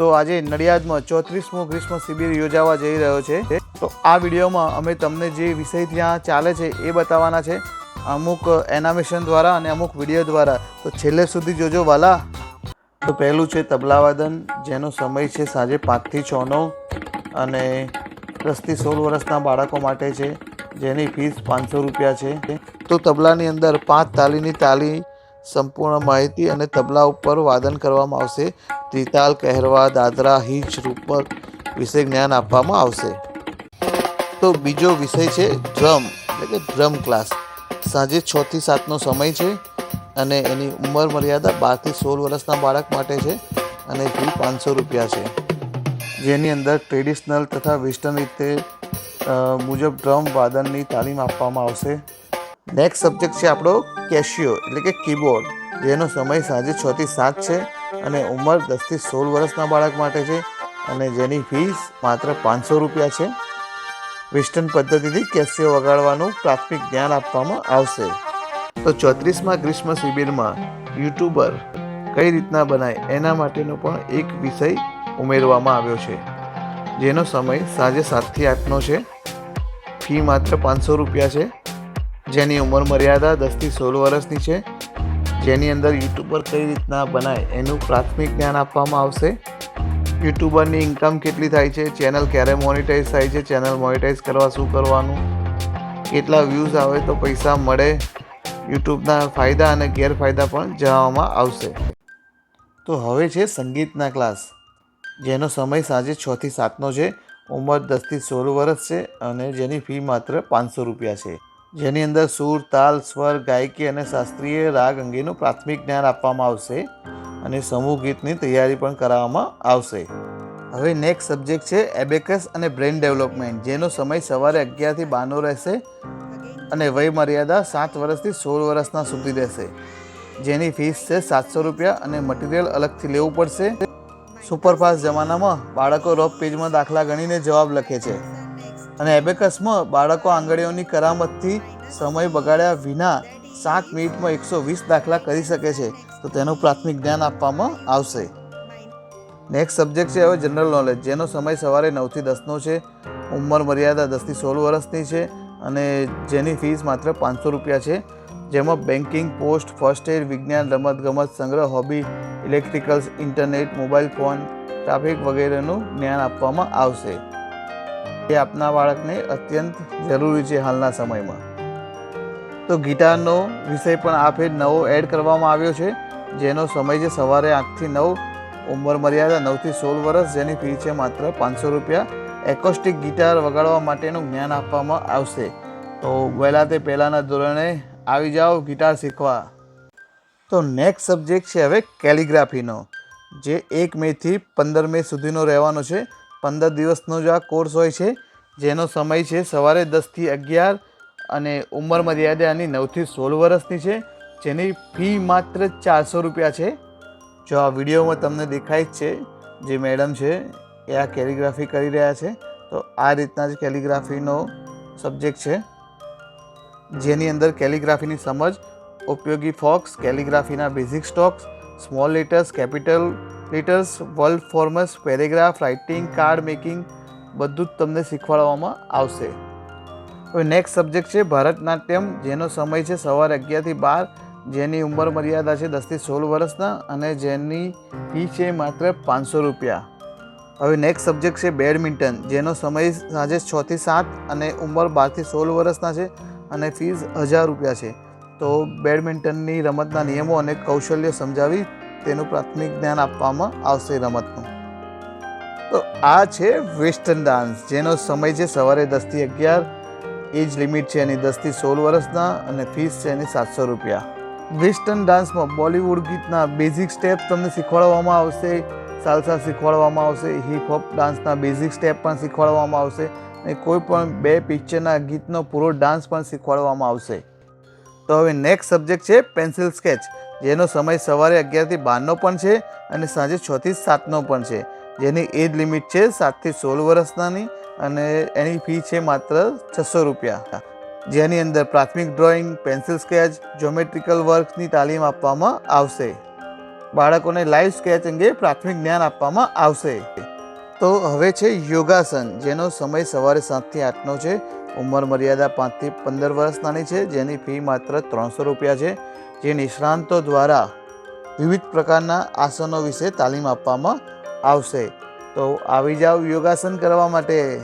તો આજે નડિયાદમાં ચોત્રીસમો ગ્રીષ્મ શિબિર યોજાવા જઈ રહ્યો છે. તો આ વિડીયોમાં અમે તમને જે વિષય ત્યાં ચાલે છે એ બતાવવાના છે. અમુક એનામેશન દ્વારા અને અમુક વીડિયો દ્વારા. તો છેલ્લે સુધી જોજો વાલા. તો પહેલું છે તબલાવાદન, જેનો સમય છે સાંજે પાંચથી છનો. અને દસથી સોળ વર્ષના બાળકો માટે છે. જેની ફીસ પાંચસો રૂપિયા છે. તો તબલાની અંદર પાંચ તાલીની તાલી સંપૂર્ણ માહિતી અને તબલા ઉપર વાદન કરવામાં આવશે. ત્રિતાલ, કહેરવા, દાદરા, હિંચ, રૂપક વિશે જ્ઞાન આપવામાં આવશે. તો બીજો વિષય છે ડ્રમ, એટલે કે ડ્રમ ક્લાસ. સાંજે છ થી સાતનો સમય છે અને એની ઉંમર મર્યાદા બારથી સોળ વર્ષના બાળક માટે છે અને ફી પાંચસો રૂપિયા છે. જેની અંદર ટ્રેડિશનલ તથા વેસ્ટર્ન રીતે મુજબ ડ્રમ વાદનની તાલીમ આપવામાં આવશે. નેક્સ્ટ સબ્જેક્ટ છે આપણો કેશિયો એટલે કે કીબોર્ડ જેનો સમય સાંજે છ થી સાત છે અને ઉંમર દસથી સોળ વર્ષના બાળક માટે છે અને જેની ફીસ માત્ર પાંચસો રૂપિયા છે. વેસ્ટર્ન પદ્ધતિથી કેશિયો વગાડવાનું પ્રાથમિક જ્ઞાન આપવામાં આવશે. તો ચોત્રીસમાં ગ્રીષ્મ શિબિરમાં યુટ્યુબર કઈ રીતના બનાય એના માટેનો પણ એક વિષય ઉમેરવામાં આવ્યો છે. જેનો સમય સાંજે સાતથી આઠનો છે. ફી માત્ર પાંચસો રૂપિયા છે. જેની ઉંમર મર્યાદા દસથી સોળ વર્ષની છે. જેની અંદર યુટ્યુબર કઈ રીતના બનાય એનું પ્રાથમિક જ્ઞાન આપવામાં આવશે. યુટ્યુબરની ઇન્કમ કેટલી થાય છે, ચેનલ ક્યારે મોનિટાઈઝ થાય છે, ચેનલ મોનિટાઈઝ કરવા શું કરવાનું? કેટલા વ્યૂઝ આવે તો પૈસા મળે? યુટ્યુબના ફાયદા અને ગેરફાયદા પણ જણાવવામાં આવશે. તો હવે છે સંગીતના ક્લાસ જેનો સમય સાંજે છથી સાતનો છે, ઉંમર દસથી સોળ વર્ષ છે અને જેની ફી માત્ર પાંચસો રૂપિયા છે. જેની અંદર સૂર, તાલ, સ્વર, ગાયકી અને શાસ્ત્રીય રાગ અંગેનું પ્રાથમિક જ્ઞાન આપવામાં આવશે અને સમૂહ ગીતની તૈયારી પણ કરાવવામાં આવશે. હવે નેક્સ્ટ સબ્જેક્ટ છે એબેકસ અને બ્રેન ડેવલપમેન્ટ જેનો સમય સવારે અગિયારથી બારનો રહેશે અને વય મર્યાદા સાત વર્ષથી સોળ વર્ષના સુધી રહેશે. જેની ફીસ છે સાતસો રૂપિયા અને મટીરિયલ અલગથી લેવું પડશે. સુપરફાસ્ટ જમાનામાં બાળકો રફ પેજમાં દાખલા ગણીને જવાબ લખે છે. અને એબેકસમાં બાળકો આંગળીઓની કરામતથી સમય બગાડ્યા વિના સાત મિનિટમાં એકસો વીસ દાખલા કરી શકે છે. તો તેનું પ્રાથમિક જ્ઞાન આપવામાં આવશે. નેક્સ્ટ સબ્જેક્ટ છે હવે જનરલ નોલેજ જેનો સમય સવારે નવથી દસનો છે, ઉંમર મર્યાદા દસથી સોળ વર્ષની છે અને જેની ફીસ માત્ર પાંચસો રૂપિયા છે. જેમાં બેન્કિંગ પોસ્ટ ફર્સ્ટ એડ વિજ્ઞાન, રમતગમત, સંગ્રહ hobby electricals internet mobile phone traffic વગેરેનું જ્ઞાન આપવામાં આવશે. એ આપના બાળકને અત્યંત જરૂરી છે હાલના સમયમાં. તો ગિટારનો વિષય પણ આ ફેર નવો એડ કરવામાં આવ્યો છે, જેનો સમય છે સવારે આઠથી નવ, ઉંમર મર્યાદા નવથી સોળ વર્ષ, જેની ફી છે માત્ર પાંચસો રૂપિયા. એકોસ્ટિક ગિટાર વગાડવા માટેનું જ્ઞાન આપવામાં આવશે. તો વહેલા તે પહેલાંના ધોરણે આવી જાઓ ગિટાર શીખવા. તો નેક્સ્ટ સબ્જેક્ટ છે હવે કેલિગ્રાફીનો, જે એક મેથી પંદર મે સુધીનો રહેવાનો છે. પંદર દિવસનો જ આ કોર્સ હોય છે, જેનો સમય છે સવારે દસથી અગિયાર અને ઉંમર મર્યાદાની નવથી સોળ વર્ષની છે, જેની ફી માત્ર ચારસો રૂપિયા છે. જો આ વિડીયોમાં તમને દેખાય જ છે, જે મેડમ છે, એ આ કેલિગ્રાફી કરી રહ્યા છે, તો આ રીતના જ કેલિગ્રાફીનો સબ્જેક્ટ છે. જેની અંદર કેલિગ્રાફીની સમજ ઉપયોગી ફોક્સ કેલિગ્રાફીના basic strokes small letters capital letters word forms paragraph writing card making બધું જ તમને શીખવાડવામાં આવશે. હવે નેક્સ્ટ સબ્જેક્ટ છે ભરતનાટ્યમ, જેનો સમય છે સવારે અગિયારથી બાર, જેની ઉંમર મર્યાદા છે દસથી સોળ વર્ષના અને જેની ફી છે માત્ર પાંચસો રૂપિયા. હવે નેક્સ્ટ સબ્જેક્ટ છે બેડમિન્ટન, જેનો સમય સાંજે છથી સાત અને ઉંમર બારથી સોળ વર્ષના છે અને ફીસ હજાર રૂપિયા છે. તો બેડમિન્ટનની રમતના નિયમો અને કૌશલ્ય સમજાવી તેનું પ્રાથમિક જ્ઞાન આપવામાં આવશે રમતનું. તો આ છે વેસ્ટર્ન ડાન્સ, જેનો સમય છે સવારે દસથી અગિયાર, એજ લિમિટ છે એની દસથી સોળ વર્ષના અને ફીસ છે એની સાતસો રૂપિયા. વેસ્ટર્ન ડાન્સમાં બોલિવૂડ ગીતના બેઝિક સ્ટેપ તમને શીખવાડવામાં આવશે, સાલસા શીખવાડવામાં આવશે હિપ હોપ ડાન્સના બેઝિક સ્ટેપ પણ શીખવાડવામાં આવશે અને કોઈ પણ બે પિક્ચરના ગીતનો પૂરો ડાન્સ પણ શીખવાડવામાં આવશે. તો હવે નેક્સ્ટ સબ્જેક્ટ છે પેન્સિલ સ્કેચ જેનો સમય સવારે અગિયારથી બારનો પણ છે અને સાંજે છથી સાતનો પણ છે. જેની એજ લિમિટ છે સાતથી સોળ વર્ષનાની અને એની ફી છે માત્ર છસો રૂપિયા. જેની અંદર પ્રાથમિક ડ્રોઈંગ પેન્સિલ સ્કેચ જ્યોમેટ્રિકલ વર્કની તાલીમ આપવામાં આવશે. બાળકોને લાઈવ સ્કેચ અંગે પ્રાથમિક જ્ઞાન આપવામાં આવશે. તો હવે છે યોગાસન, જેનો સમય સવારે સાતથી આઠનો છે ઉંમર મર્યાદા પાંચથી પંદર વર્ષનાની છે જેની ફી માત્ર ત્રણસો રૂપિયા છે જે નિષ્ણાંતો દ્વારા વિવિધ પ્રકારના આસનો વિશે તાલીમ આપવામાં આવશે. તો આવી જાઓ યોગાસન કરવા માટે.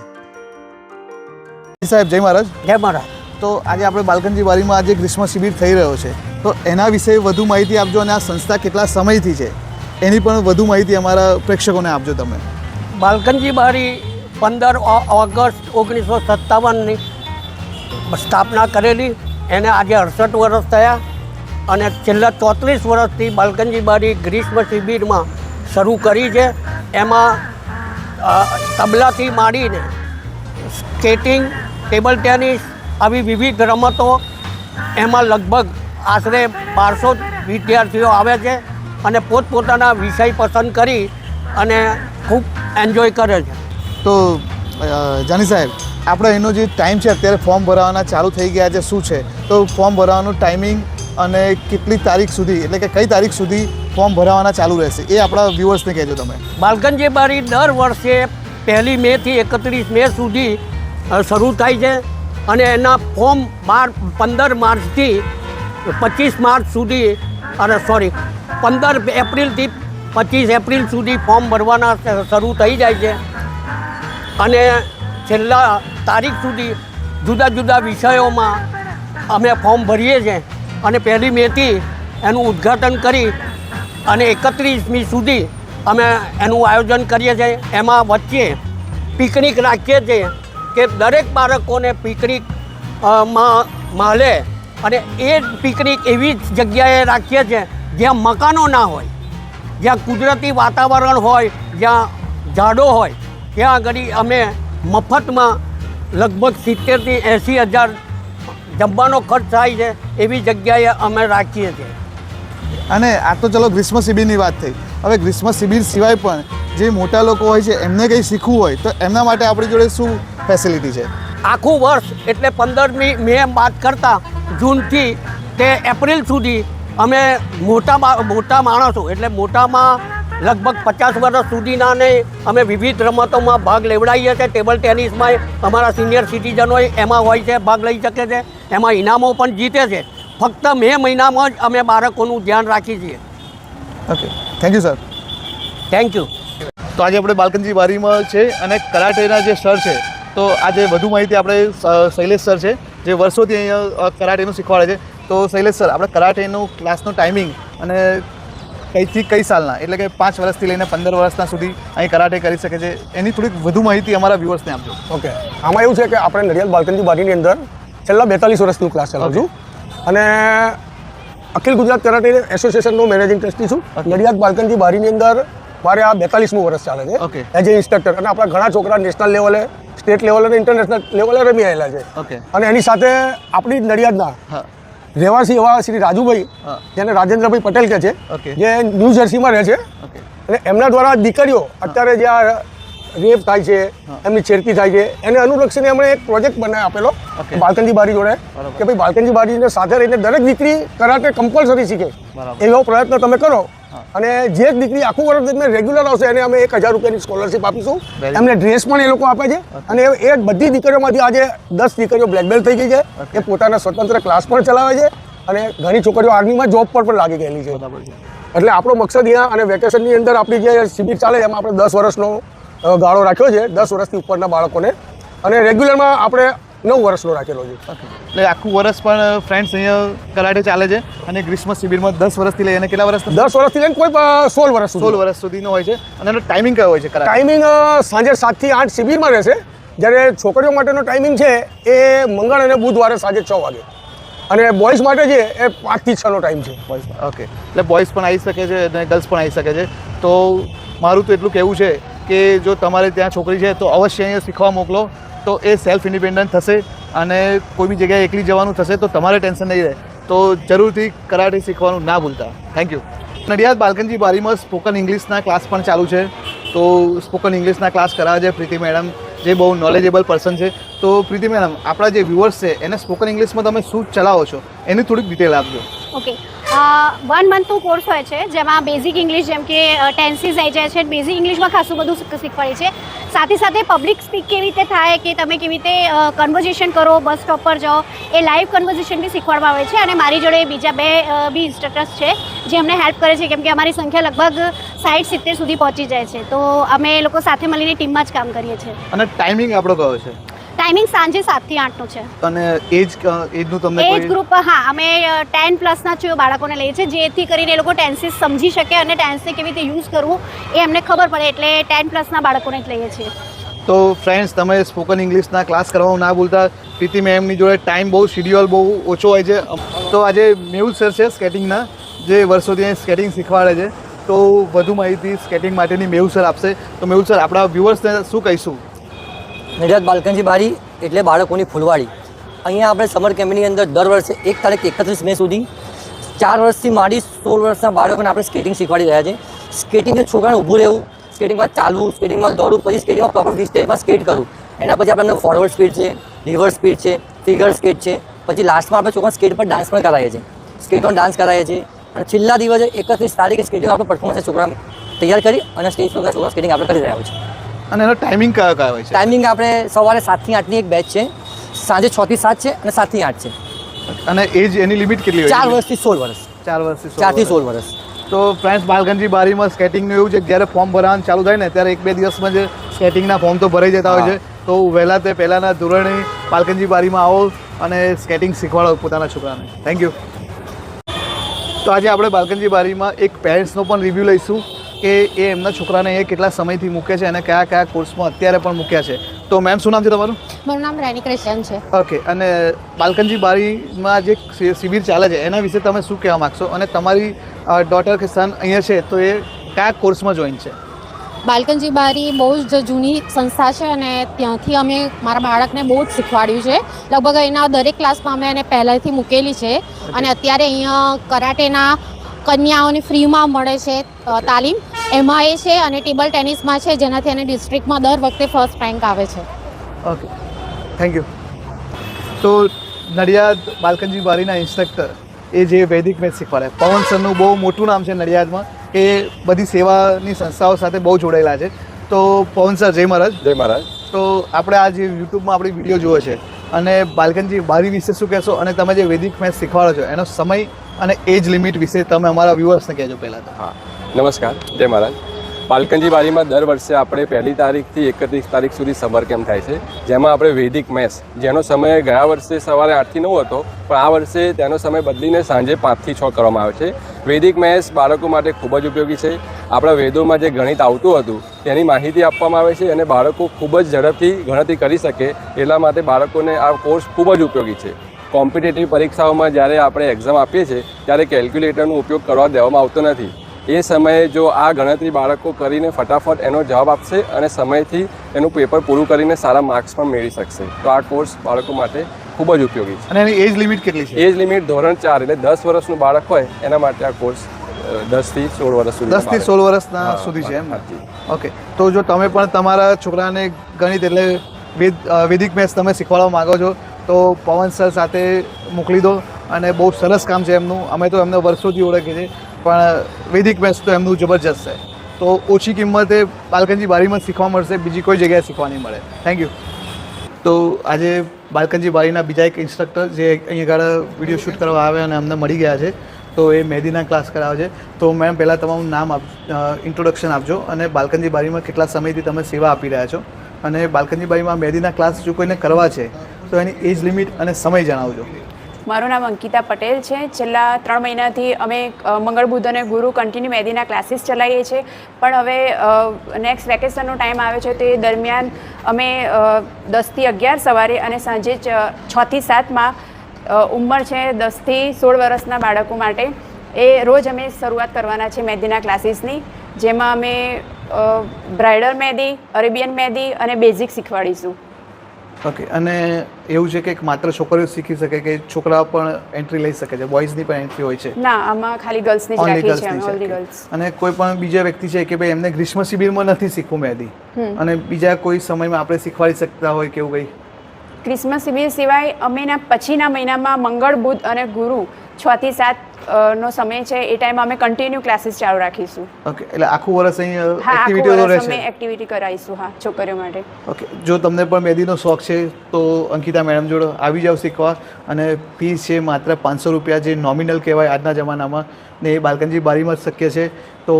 સાહેબ જય મહારાજ. જય મહારાજ. તો આજે આપણે બાલકનજી બારીમાં આજે ગ્રીષ્મ શિબિર થઈ રહ્યો છે. તો એના વિશે વધુ માહિતી આપજો અને આ સંસ્થા કેટલા સમયથી છે? એની પણ વધુ માહિતી અમારા પ્રેક્ષકોને આપજો તમે. બાલકનજી બારી પંદર ઓગસ્ટ ઓગણીસો સત્તાવનની સ્થાપના કરેલી. એને આજે અડસઠ વર્ષ થયા અને છેલ્લા ચોત્રીસ વર્ષથી બાલકનજીબારી ગ્રીષ્મ શિબિરમાં શરૂ કરી છે. એમાં તબલાથી માંડીને સ્કેટિંગ, ટેબલ ટેનિસ આવી વિવિધ રમતો એમાં લગભગ આશરે બારસો વિદ્યાર્થીઓ આવે છે અને પોતપોતાના વિષય પસંદ કરી અને ખૂબ એન્જોય કરે છે. તો જાની સાહેબ, આપણો એનો જે ટાઈમ છે, અત્યારે ફોર્મ ભરાવાના ચાલુ થઈ ગયા છે, શું છે? તો ફોર્મ ભરાવાનું ટાઈમિંગ અને કેટલી તારીખ સુધી, એટલે કે કઈ તારીખ સુધી ફોર્મ ભરાવાના ચાલુ રહેશે, એ આપણા વ્યુઅર્સને કહેજો તમે. બાલકનજી બારી દર વર્ષે પહેલી મેથી એકત્રીસ મે સુધી શરૂ થાય છે અને એના ફોર્મ બાર, પંદર માર્ચથી પચીસ માર્ચ સુધી અને સોરી, પંદર એપ્રિલથી પચીસ એપ્રિલ સુધી ફોર્મ ભરવાના શરૂ થઈ જાય છે. અને છેલ્લા તારીખ સુધી જુદા જુદા વિષયોમાં અમે ફોર્મ ભરીએ છીએ અને પહેલી મેથી એનું ઉદ્ઘાટન કરી અને એકત્રીસમી સુધી અમે એનું આયોજન કરીએ છીએ. એમાં વચ્ચે પિકનિક રાખીએ છીએ કે દરેક બાળકોને પિકનિકમાં મળે અને એ પિકનિક એવી જ જગ્યાએ રાખીએ છીએ જ્યાં મકાનો ના હોય, જ્યાં કુદરતી વાતાવરણ હોય, જ્યાં ઝાડો હોય. ત્યાં આગળ અમે મફતમાં લગભગ સિત્તેરથી એંસી હજાર જમવાનો ખર્ચ થાય છે એવી જગ્યાએ અમે રાખીએ છીએ. અને આ તો ચલો ગ્રીષ્મ શિબિરની વાત થઈ. હવે ગ્રીષ્મ શિબિર સિવાય પણ જે મોટા લોકો હોય છે એમને કંઈ શીખવું હોય તો એમના માટે આપણી જોડે શું ફેસિલિટી છે? આખું વર્ષ એટલે પંદરમી મે બાદ કરતાં જૂનથી તે એપ્રિલ સુધી અમે મોટા મોટા માણસો એટલે મોટામાં લગભગ પચાસ વર્ષ સુધીનાને અમે વિવિધ રમતોમાં ભાગ લેવડાવીએ છીએ. ટેબલ ટેનિસમાં અમારા સિનિયર સિટીઝનો એમાં હોય છે ભાગ લઈ શકે છે. એમાં ઇનામો પણ જીતે છે. ફક્ત મે મહિનામાં જ અમે બાળકોનું ધ્યાન રાખીએ છીએ. Okay thank you sir thank you તો આજે આપણે બાલકનજી બારીમાં છે અને કરાટેના જે સર છે તો આજે વધુ માહિતી આપણે શૈલેષ સર છે જે વર્ષોથી અહીંયા કરાટેનું શીખવાડે છે. તો શૈલેષ સર આપણે કરાટેનું ક્લાસનો ટાઈમિંગ અને કઈથી કઈ સાલના? એટલે કે પાંચ વર્ષથી લઈને પંદર વર્ષના સુધી અહીં કરાટે કરી શકે છે. એની થોડીક વધુ માહિતી અમારા વ્યુઅર્સને આપજો. ઓકે. આમાં એવું છે કે આપણે નડિયાદ બાલકનજી બારીની અંદર છેલ્લા બેતાલીસ વર્ષનું ક્લાસ ચલાવું છું. અને અખિલ ગુજરાત કરાટે એસોસિએશનનો મેનેજિંગ ટ્રસ્ટી છું. નડિયાદ બાલકનજી બારીની અંદર મારે આ બેતાલીસમું વર્ષ ચાલે છે. એઝ એ ઇન્સ્ટ્રક્ટર અને આપણા ઘણા છોકરા નેશનલ લેવલે સ્ટેટ લેવલે અને ઇન્ટરનેશનલ લેવલે રમી આવેલા છે. ઓકે. અને એની સાથે આપણી નડિયાદના રહેવાસી એવા શ્રી રાજુભાઈ જેને રાજેન્દ્રભાઈ પટેલ કહે છે. જે ન્યૂ જર્સીમાં રહે છે. અને એમના દ્વારા દીકરીઓ અત્યારે જે આ રેપ થાય છે એમની છેડતી થાય છે એને અનુલક્ષીને એમણે એક પ્રોજેક્ટ બનાવી આપેલો. બાલકનજી બારી જોડે કે ભાઈ બાલકનજી બારીને સાથે રહીને દરેક દીકરી કરાટે કમ્પલસરી શીખે. એવો પ્રયત્ન તમે કરો અને જે દીકરી આખું વર્ષ દરમિયાન રેગ્યુલર આવશે એને અમે એક હજાર રૂપિયાની સ્કોલરશિપ આપીશું. એમને ડ્રેસ પણ એ લોકો આપે છે. અને એ બધી દીકરીઓમાંથી આજે દસ દીકરીઓ બ્લેક બેલ્ટ થઈ ગઈ છે. એ પોતાના સ્વતંત્ર ક્લાસ પણ ચલાવે છે અને ઘણી છોકરીઓ આર્મીમાં જોબ પર પણ લાગી ગયેલી છે. એટલે આપણો મકસદ અહીંયા અને વેકેશનની અંદર આપણી જે શિબિર ચાલે એમાં આપણે દસ વર્ષનો ગાળો રાખ્યો છે દસ વર્ષથી ઉપરના બાળકોને. અને રેગ્યુલરમાં આપણે નવ વર્ષનો રાખેલો છે. એટલે આખું વર્ષ પણ ફ્રેન્ડ્સ અહીંયા કરાટે ચાલે છે અને ગ્રીષ્મ શિબિરમાં દસ વર્ષથી લઈને કેટલા વર્ષ દસ વર્ષથી લઈને કોઈ સોળ વર્ષ સોળ વર્ષ સુધીનો હોય છે. અને એનો ટાઈમિંગ કયો હોય છે ટાઈમિંગ સાંજે સાતથી આઠ શિબિરમાં રહેશે. જ્યારે છોકરીઓ માટેનો ટાઈમિંગ છે એ મંગળ અને બુધવારે સાંજે છ વાગે. અને બોયઝ માટે છે એ પાંચથી છનો ટાઈમ છે. ઓકે એટલે બોયઝ પણ આવી શકે છે અને ગર્લ્સ પણ આવી શકે છે. તો મારું તો એટલું કહેવું છે કે જો તમારે ત્યાં છોકરી છે તો અવશ્ય અહીંયા શીખવા મોકલો. તો એ સેલ્ફ ઇન્ડિપેન્ડન્ટ થશે અને કોઈ બી જગ્યાએ એકલી જવાનું થશે તો તમારે ટેન્શન નહીં રહે. તો જરૂરથી કરાટે શીખવાનું ના ભૂલતા. થેન્ક યુ નડિયાદ બાલકનજી બારીમાં સ્પોકન ઇંગ્લિશના ક્લાસ પણ ચાલુ છે. તો સ્પોકન ઇંગ્લિશના ક્લાસ કરાવે છે પ્રીતિ મેડમ, જે બહુ નોલેજેબલ પર્સન છે. તો પ્રીતિ મેડમ, આપણા જે વ્યુઅર્સ છે, એને સ્પોકન ઇંગ્લિશમાં તમે શું ચલાવો છો? એની થોડીક ડિટેલ આપજો. ઓકે વન મંથનો કોર્સ હોય છે, જેમાં બેઝિક ઇંગ્લિશ જેમ કે ટેન્સીસ આવી જાય છે. બેઝિક ઇંગ્લિશમાં ખાસું બધું શીખ- શીખવાડે છે. સાથે સાથે પબ્લિક સ્પીક કેવી રીતે થાય, કે તમે કેવી રીતે કન્વર્ઝેશન કરો બસ સ્ટોપ પર જાઓ, એ લાઈવ કન્વર્ઝેશન બી શીખવાડવામાં આવે છે. અને મારી જોડે બીજા બે બી ઇન્સ્ટ્રક્ટર્સ છે, જે અમને હેલ્પ કરે છે, કેમ કે અમારી સંખ્યા લગભગ સાઠ સિત્તેર સુધી પહોંચી જાય છે. તો અમે એ લોકો સાથે મળીને ટીમમાં જ કામ કરીએ છીએ. અને ટાઈમિંગ આપણો કયો છે? ટાઈમિંગ સાંજે સાતથી આઠનો છે. અને એજ એજનું તમને એજ ગ્રુપ હા અમે ટેન પ્લસના જ બાળકોને લઈએ છીએ જેથી કરીને એ લોકો ટેન્સીસ સમજી શકે અને ટેન્સને કેવી રીતે યુઝ કરવું એ અમને ખબર પડે એટલે ટેન પ્લસના બાળકોને જ લઈએ છીએ. તો ફ્રેન્ડ્સ તમે સ્પોકન ઇંગ્લિશના ક્લાસ કરવાનું ના ભૂલતા. પ્રીતિ મેમની જોડે ટાઈમ બહુ શિડ્યુઅલ બહુ ઓછો હોય છે. તો આજે મેહુલ સર છે સ્કેટિંગના જે વર્ષોથી સ્કેટિંગ શીખવાડે છે. તો વધુ માહિતી સ્કેટિંગ માટેની મેહુલ સર આપશે. તો મેહુલ સર આપણા વ્યુઅર્સને શું કહીશું? નડિયાદ બાલકનજી બારી એટલે બાળકોની ફૂલવાડી. અહીંયા આપણે સમર કેમ્પની અંદર દર વર્ષે એક તારીખ એકત્રીસ મે સુધી ચાર વર્ષથી માંડી સોળ વર્ષના બાળકોને આપણે સ્કેટિંગ શીખવાડી રહ્યા છે. સ્કેટિંગ છોકરાને ઊભું રહેવું, સ્કેટિંગમાં ચાલવું, સ્કેટિંગમાં દોડવું, પછી સ્કેટિંગમાં પ્રોપર સ્ટેજમાં સ્કેટ કરવું. એના પછી આપણે ફોરવર્ડ સ્પીડ છે રિવર્સ સ્પીડ છે ફિગર સ્કેટ છે, પછી લાસ્ટમાં આપણે છોકરા સ્કેટ પર ડાન્સ પણ કરાવીએ છીએ. સ્કેટ પણ ડાન્સ કરાવીએ છીએ. અને છેલ્લા દિવસે એકત્રીસ તારીખે સ્કેટિંગ આપણે પરફોર્મન્સ છોકરા તૈયાર કરી અને સ્ટેજ પર છોકરા સ્કેટિંગ આપણે કરી રહ્યા છીએ અને એનો ટાઈમિંગ કયો કયો હોય છે? ટાઈમિંગ આપણે સવારે સાતથી આઠની એક બેચ છે સાંજે છ થી સાત છે અને સાતથી આઠ છે. અને એજ એની લિમિટ કેટલી હોય? ચાર વર્ષથી સોળ વર્ષ. ચાર વર્ષથી ચારથી સોળ વર્ષ. તો ફ્રેન્ડ્સ બાલગંજી બારીમાં સ્કેટિંગનું એવું છે કે જ્યારે ફોર્મ ભરવાનું ચાલુ થાય ને ત્યારે એક બે દિવસમાં જે સ્કેટિંગના ફોર્મ તો ભરાઈ જતા હોય છે. તો વહેલા તે પહેલાંના ધોરણે બાલકનજી બારીમાં આવો અને સ્કેટિંગ શીખવાડો પોતાના છોકરાને. થેન્ક યુ તો આજે આપણે બાલગંજી બારીમાં એક પેરેન્ટ્સનો પણ રિવ્યૂ લઈશું. કે એ એમના છોકરાને એ કેટલા સમયથી મૂકે છે અને કયા કયા કોર્સમાં અત્યારે પણ મૂક્યા છે. તો મેમ શું નામ છે તમારું? મારું નામ રેની ક્રિશ્ચન છે. ઓકે અને બાલકનજી બારીમાં જે શિબિર ચાલે છે એના વિશે તમે શું કહેવા માગશો? અને તમારી ડોટર કે સન અહીંયા છે તો એ કયા કોર્સમાં જોઈન છે? બાલકનજી બારી બહુ જ જૂની સંસ્થા છે અને ત્યાંથી અમે મારા બાળકને બહુ જ શીખવાડ્યું છે. લગભગ એના દરેક ક્લાસમાં અમે એને પહેલાંથી મૂકેલી છે. અને અત્યારે અહીંયા કરાટેના કન્યાઓને ફ્રીમાં મળે છે તાલીમ. એમાં એ છે અને ટેબલ ટેનિસમાં છે જેનાથી એને ડિસ્ટ્રિક્ટમાં દર વખતે ફર્સ્ટ રેન્ક આવે છે. ઓકે. થેન્ક યુ તો નડિયાદ બાલકનજી બારીના ઇન્સ્ટ્રક્ટર એ જે વૈદિક મેચ શીખવાડે. પવન સરનું બહુ મોટું નામ છે નડિયાદમાં કે બધી સેવાની સંસ્થાઓ સાથે બહુ જોડાયેલા છે. તો પવન સર જય મહારાજ. જય મહારાજ. તો આપણે આ જે યુટ્યુબમાં આપણી વીડિયો જુઓ છે અને બાલકનજી બારી વિશે શું કહેશો? અને તમે જે વૈદિક મેચ શીખવાડો છો એનો સમય અને એજ લિમિટ વિશે તમે અમારા વ્યુઅર્સને કહેજો પહેલાં તો. હા. નમસ્કાર. જય મહારાજ. પાલકંજી બારીમાં દર વર્ષે આપણે પહેલી તારીખથી એકત્રીસ તારીખ સુધી સમર કેમ્પ થાય છે, જેમાં આપણે વૈદિક મેસ, જેનો સમય ગયા વર્ષે સવારે આઠથી નવ હતો, પણ આ વર્ષે તેનો સમય બદલીને સાંજે પાંચથી છ કરવામાં આવે છે. વૈદિક મેસ બાળકો માટે ખૂબ જ ઉપયોગી છે. આપણા વેદોમાં જે ગણિત આવતું હતું, તેની માહિતી આપવામાં આવે છે અને બાળકો ખૂબ જ ઝડપથી ગણતરી કરી શકે, એટલા માટે બાળકોને આ કોર્સ ખૂબ જ ઉપયોગી છે. કોમ્પિટેટિવ પરીક્ષાઓમાં જ્યારે આપણે એક્ઝામ આપીએ છીએ ત્યારે કેલ્ક્યુલેટરનો ઉપયોગ કરવા દેવામાં આવતો નથી. એ સમયે જો આ ગણતરી બાળકો કરીને ફટાફટ એનો જવાબ આપશે અને સમયથી એનું પેપર પૂરું કરીને સારા માર્ક્સ પણ મેળવી શકશે. તો આ કોર્સ બાળકો માટે ખૂબ જ ઉપયોગી છે. અને એની એજ લિમિટ કેટલી છે? એજ લિમિટ ધોરણ ચાર એટલે દસ વર્ષનું બાળક હોય એના માટે આ કોર્સ દસથી સોળ વર્ષ સુધી દસથી સોળ વર્ષના સુધી છે એમ ઓકે તો જો તમે પણ તમારા છોકરાને ગણિત એટલે વેદ વૈદિક મેથ્સ તમે શીખવાડવા માગો છો તો પવન સર સાથે મોકલી દો અને બહુ સરસ કામ છે એમનું. અમે તો એમને વર્ષોથી ઓળખીએ છીએ, પણ વૈદિક મેચ તો એમનું જબરજસ્ત છે. તો ઓછી કિંમતે બાલકનજી બારીમાં શીખવા મળશે, બીજી કોઈ જગ્યાએ શીખવા નહીં મળે. થેન્ક યુ તો આજે બાલકનજી બારીના બીજા એક ઇન્સ્ટ્રક્ટર જે અહીંયા આગળ વીડિયો શૂટ કરવા આવે અને અમને મળી ગયા છે, તો એ મહેંદીના ક્લાસ કરાવે છે. તો મેમ પહેલાં તમારું નામ આપ ઇન્ટ્રોડક્શન આપજો અને બાલકનજી બારીમાં કેટલા સમયથી તમે સેવા આપી રહ્યા છો. અને બાલકનજી બારીમાં મહેંદીના ક્લાસ જો કોઈને કરવા છે તો એની એજ લિમિટ અને સમય જણાવજો. મારું નામ અંકિતા પટેલ છે. છેલ્લા ત્રણ મહિનાથી અમે મંગળ બુધ અને ગુરુ કન્ટિન્યુ મહેંદીના ક્લાસીસ ચલાવીએ છીએ. પણ હવે નેક્સ્ટ વેકેશનનો ટાઈમ આવે છે તે દરમિયાન અમે દસથી અગિયાર સવારે અને સાંજે છથી સાતમાં ઉંમર છે દસથી સોળ વર્ષના બાળકો માટે એ રોજ અમે શરૂઆત કરવાના છે મહેંદીના ક્લાસીસની જેમાં અમે બ્રાઇડલ મહેંદી અરેબિયન મહેંદી અને બેઝિક શીખવાડીશું. ઓકે અને એવું છે કે માત્ર છોકરીઓ શીખી શકે કે છોકરાઓ પણ એન્ટ્રી લઈ શકે છે બોયઝની પણ એન્ટ્રી હોય છે. ના આમાં ખાલી ગર્લ્સની જ રાખી છે ઓનલી ગર્લ્સ અને કોઈ પણ બીજા વ્યક્તિ છે કે ભાઈ એમને ગ્રીષ્મ શિબિરમાં નથી શીખવું મહેંદી અને બીજા કોઈ સમયમાં આપણે શીખવાડી શકતા હોય કે એવું કંઈ? ક્રિસમસ શિબિર સિવાય અમે એના પછીના મહિનામાં મંગળ બુધ અને ગુરુ છ થી સાત નો સમય છે એ ટાઈમ અમે કન્ટિન્યુ ક્લાસીસ ચાલુ રાખીશું. ઓકે એટલે આખું વર્ષ અહીં હા એક્ટિવિટીઓ રહેશે? અમે એક્ટિવિટી કરાવીશું હા છોકરીઓ માટે. ઓકે જો તમને પણ મહેંદીનો શોખ છે તો અંકિતા મેડમ જોડે આવી જાવ શીખવા. અને ફીસ છે માત્ર પાંચસો રૂપિયા જે નોમિનલ કહેવાય આજના જમાનામાં ને એ બાલકનજી બારીમાં જ શક્ય છે. તો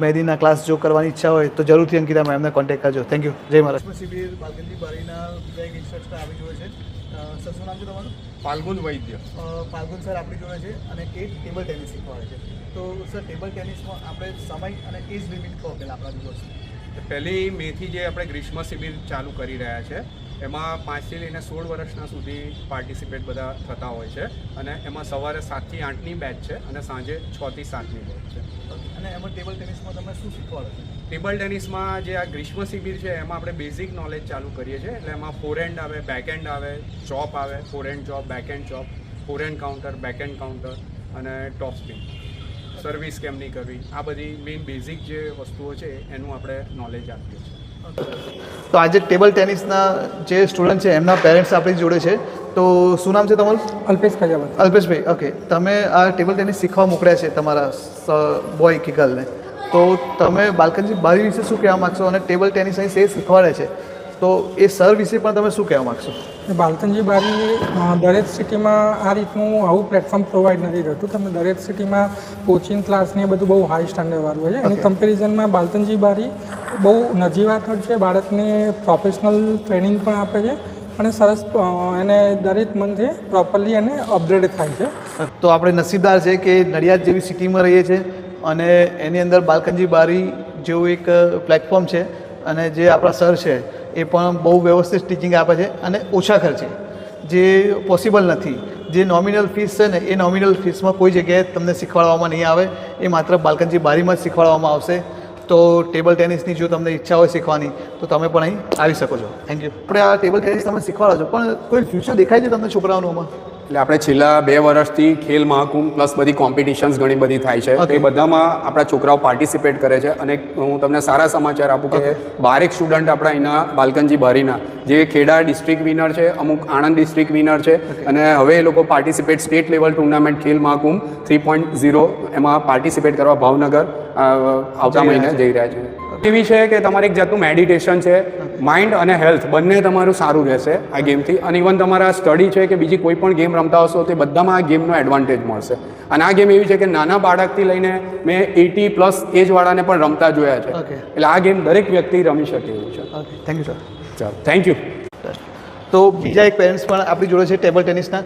મહેંદીના ક્લાસ જો કરવાની ઈચ્છા હોય તો જરૂરથી અંકિતા મેમને કોન્ટેક્ટ કરજો. થેન્ક યુ જય મહારાજ. શિબિર બાલકનજી બારીના ઇન્સ્ટ્રક્ટર આવી જોડે છે. સર શું નામ છે તમારું? ફાલ્ગુન વૈદ્ય. ફાલ્ગુન સર આપણી જોડે છે અને એ ટેબલ ટેનિસ શીખવાડે છે. તો સર ટેબલ ટેનિસમાં આપણે સમય અને એજ લિમિટ કહો પહેલાં આપણા દિવસ? પહેલી મેથી જે આપણે ગ્રીષ્મ શિબિર ચાલુ કરી રહ્યા છે એમાં પાંચથી લઈને સોળ વર્ષના સુધી પાર્ટિસિપેટ બધા થતા હોય છે અને એમાં સવારે સાતથી આઠની બેચ છે અને સાંજે છથી સાતની બેચ છે. અને એમાં ટેબલ ટેનિસમાં તમે શું શીખવાડો છો? ટેબલ ટેનિસમાં જે આ ગ્રીષ્મ શિબિર છે એમાં આપણે બેઝિક નોલેજ ચાલુ કરીએ છીએ. એટલે એમાં ફોરહેન્ડ આવે બેકહેન્ડ આવે ચોપ આવે. Forehand chop backhand chop forehand counter backhand counter અને ટોપ સ્પિન સર્વિસ કેમની કરવી? આ બધી મેઇન બેઝિક જે વસ્તુઓ છે એનું આપણે નોલેજ આપીએ છીએ. તો આજે ટેબલ ટેનિસના જે સ્ટુડન્ટ છે એમના પેરેન્ટ્સ આપણી જોડે છે. તો શું નામ છે તમારું? અલ્પેશ ખજાવત. અલ્પેશભાઈ ઓકે તમે આ ટેબલ ટેનિસ શીખવા મોકલ્યા છે તમારા બોય કે ગર્લને તો તમે બાલ્કનજી બારી વિશે શું કહેવા માગશો? અને ટેબલ ટેનિસ અહીં સે શીખવાડે છે. તો એ સર વિશે પણ તમે શું કહેવા માગશો? બાલકનજી બારી દરેક સિટીમાં આ રીતનું આવું પ્લેટફોર્મ પ્રોવાઈડ નથી કરતું તમે દરેક સિટીમાં કોચિંગ ક્લાસ ને એ બધું બહુ હાઈ સ્ટાન્ડર્ડવાળું હોય છે. એની કમ્પેરિઝનમાં બાલકનજી બારી બહુ નજીવાત છે. બાળકને પ્રોફેશનલ ટ્રેનિંગ પણ આપે છે અને સરસ એને દરેક મંથે પ્રોપરલી એને અપગ્રેડ થાય છે. તો આપણે નસીબદાર છે કે નડિયાદ જેવી સિટીમાં રહીએ છીએ. અને એની અંદર બાલ્કનજી બારી જેવું એક પ્લેટફોર્મ છે અને જે આપણા સર છે, એ પણ બહુ વ્યવસ્થિત ટીચિંગ આપે છે અને ઓછા ખર્ચે, જે પોસિબલ નથી. જે નોમિનલ ફીસ છે ને, એ નોમિનલ ફીસમાં કોઈ જગ્યાએ તમને શીખવાડવામાં નહીં આવે, એ માત્ર બાલ્કનજી બારીમાં જ શીખવાડવામાં આવશે. તો ટેબલ ટેનિસની જો તમને ઈચ્છા હોય શીખવાની, તો તમે પણ અહીં આવી શકો છો. થેન્ક યુ આપણે આ ટેબલ ટેનિસ તમે શીખવાડો છો, પણ કોઈ ફ્યુચર દેખાય છે તમને છોકરાઓનું એટલે આપણે છેલ્લા બે વર્ષથી ખેલ મહાકુંભ પ્લસ બધી કોમ્પિટિશન્સ ઘણી બધી થાય છે. એ બધામાં આપણા છોકરાઓ પાર્ટિસિપેટ કરે છે અને હું તમને સારા સમાચાર આપું કે બારેક સ્ટુડન્ટ આપણા અહીંના બાલકનજી બારીના જે ખેડા ડિસ્ટ્રિક્ટ વિનર છે અમુક આણંદ ડિસ્ટ્રિક્ટ વિનર છે અને હવે એ લોકો participate state level tournament Khel Mahakumbh three point zero એમાં પાર્ટિસિપેટ કરવા ભાવનગર આવતા મહિને જઈ રહ્યા છે. એવી છે કે તમારે એક જાતનું મેડિટેશન છે માઇન્ડ અને હેલ્થ બંને તમારું સારું રહેશે આ ગેમથી. અને ઇવન તમારા સ્ટડી છે કે બીજી કોઈ પણ ગેમ રમતા હશો તે બધામાં આ ગેમનો એડવાન્ટેજ મળશે. અને આ ગેમ એવી છે કે નાના બાળકથી લઈને મેં એટી પ્લસ એજવાળાને પણ રમતા જોયા છે. એટલે આ ગેમ દરેક વ્યક્તિ રમી શકે એવું છે. થેન્ક યુ સર ચાલો. થેન્ક યુ તો બીજા એક પેરેન્ટ્સ પણ આપણી જોડે છે ટેબલ ટેનિસના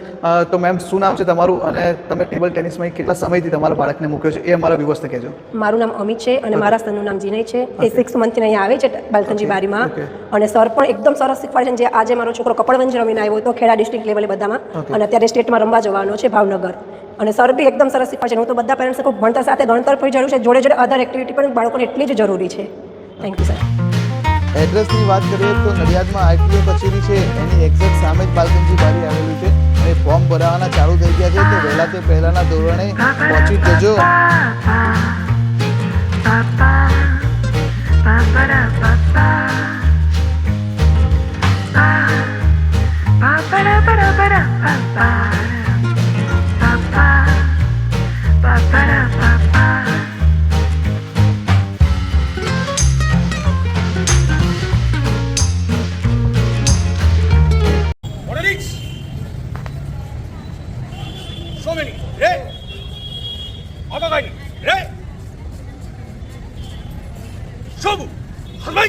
તો મેમ શું નામ છે તમારું? અને તમે ટેબલ ટેનિસમાં કેટલા સમયથી તમારા બાળકને મૂક્યો છે? એ અમારા વ્યવસ્થા કહેજો. મારું નામ અમિત છે અને મારા સનનું નામ જીનય છે. એ સિક્સ મંથથી અહીંયા આવે છે બાલકનજી બારીમાં. અને સર પણ એકદમ સરસ શીખવાડે છે જે આજે મારો છોકરો કપડવંજ રમીને આવ્યો હતો ખેડા ડિસ્ટ્રિક્ટ લેવલે બધામાં. અને અત્યારે સ્ટેટમાં રમવા જવાનો છે ભાવનગર. અને સર બી એકદમ સરસ શીખવાડે છે. હું તો બધા પેરેન્ટ્સ ભણતર સાથે ગણતર પણ જરૂર છે. જોડે જોડે અધર એક્ટિવિટી પણ બાળકોને એટલી જ જરૂરી છે. થેન્ક યુ સર એડ્રેસની વાત કરીએ તો નડિયાદમાં આઈટીઓ કચેરી છે. એની એક્ઝેક્ટ સામે જ બાલ્કનજી બારી આવેલું છે. અને ફોર્મ ભરાવાના ચાલુ થઈ ગયા છે તો વહેલા તે પહેલાંના ધોરણે પહોંચી જજો. So 上步很美